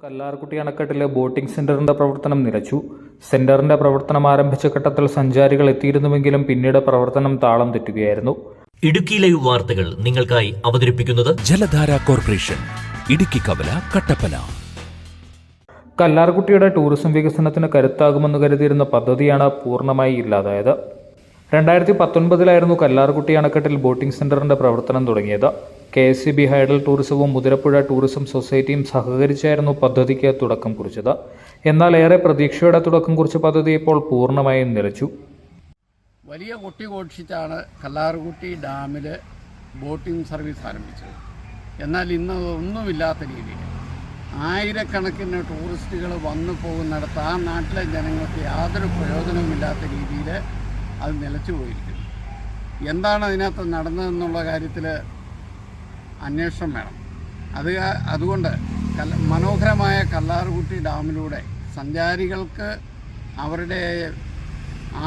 കല്ലാർകുട്ടി അണക്കെട്ടിലെ ബോട്ടിംഗ് സെന്ററിന്റെ പ്രവർത്തനം നിലച്ചു സെന്ററിന്റെ പ്രവർത്തനം ആരംഭിച്ച ഘട്ടത്തിൽ സഞ്ചാരികൾ എത്തിയിരുന്നുവെങ്കിലും പിന്നീട് പ്രവർത്തനം താളം തെറ്റുകയായിരുന്നു. ഇടുക്കി ലൈവ് വാർത്തകൾ നിങ്ങൾക്കായി അവതരിപ്പിക്കുന്നത് ജലധാര കോർപ്പറേഷൻ ഇടുക്കി കവല കട്ടപ്പന. കല്ലാർകുട്ടിയുടെ ടൂറിസം വികസനത്തിന് കരുത്താകുമെന്ന് കരുതിയിരുന്ന പദ്ധതിയാണ് പൂർണമായി ഇല്ലാതായത്. രണ്ടായിരത്തി പത്തൊൻപതിലായിരുന്നു കല്ലാർകുട്ടി അണക്കെട്ടിൽ ബോട്ടിംഗ് സെന്ററിന്റെ പ്രവർത്തനം തുടങ്ങിയത്. K S C B hydel ടൂറിസവും Muthirapuzha tourism സൊസൈറ്റിയും സഹകരിച്ചായിരുന്നു പദ്ധതിക്ക് തുടക്കം കുറിച്ചത്. എന്നാൽ ഏറെ പ്രതീക്ഷയുടെ തുടക്കം കുറിച്ച പദ്ധതി ഇപ്പോൾ പൂർണമായും നിലച്ചു. വലിയ കൊട്ടി കോഷിച്ചാണ് കല്ലാറുകുട്ടി ഡാമിൽ ബോട്ടിംഗ് സർവീസ് ആരംഭിച്ചത്. എന്നാൽ ഇന്ന് ഒന്നുമില്ലാത്ത രീതിയിൽ ആയിരക്കണക്കിന് ടൂറിസ്റ്റുകൾ വന്നു പോകുന്നിടത്ത് ആ നാട്ടിലെ ജനങ്ങൾക്ക് യാതൊരു പ്രയോജനവുമില്ലാത്ത രീതിയിൽ അത് നിലച്ചു പോയിരിക്കുന്നു. എന്താണ് അതിനകത്ത് നടന്നതെന്നുള്ള കാര്യത്തിൽ അന്വേഷണം വേണം. അത് അതുകൊണ്ട് മനോഹരമായ കല്ലാറുകുട്ടി ഡാമിലൂടെ സഞ്ചാരികൾക്ക് അവരുടെ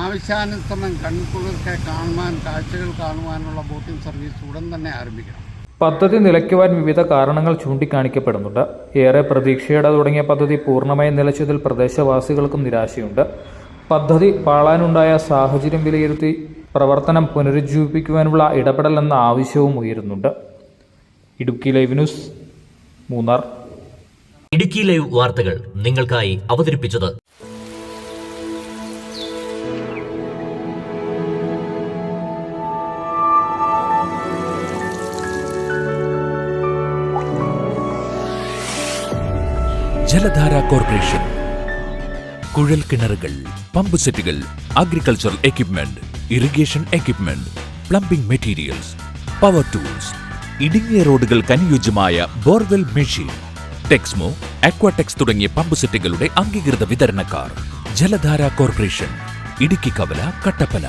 ആവശ്യാനുസരണം കൺകുളിർക്കെ കാണുവാൻ കാഴ്ചകൾ കാണുവാനുള്ള ബോട്ടിംഗ് സർവീസ് ഉടൻ തന്നെ ആരംഭിക്കണം. പദ്ധതി നിലയ്ക്കുവാൻ വിവിധ കാരണങ്ങൾ ചൂണ്ടിക്കാണിക്കപ്പെടുന്നുണ്ട്. ഏറെ പ്രതീക്ഷയോടെ തുടങ്ങിയ പദ്ധതി പൂർണമായി നിലച്ചതിൽ പ്രദേശവാസികൾക്കും നിരാശയുണ്ട്. പദ്ധതി പാളാനുണ്ടായ സാഹചര്യം വിലയിരുത്തി പ്രവർത്തനം പുനരുജ്ജീവിപ്പിക്കുവാനുള്ള ഇടപെടൽ എന്ന ആവശ്യവും ഉയരുന്നുണ്ട്. Idukki live news Munnar. Idukki live വാർത്തകൾ നിങ്ങൾക്കായി അവതരിപ്പിച്ചത് ജലധാര കോർപ്പറേഷൻ. കുഴൽ കിണറുകൾ പമ്പ് സെറ്റുകൾ agricultural equipment irrigation equipment plumbing materials power tools ഇടുങ്ങിയ റോഡുകൾക്ക് അനുയോജ്യമായ ബോർവെൽ മെഷീൻ ടെക്സ്മോ അക്വാടെക്സ് തുടങ്ങിയ പമ്പ് സെറ്റുകളുടെ അംഗീകൃത വിതരണക്കാർ ജലധാര കോർപ്പറേഷൻ ഇടുക്കി കവല കട്ടപ്പന.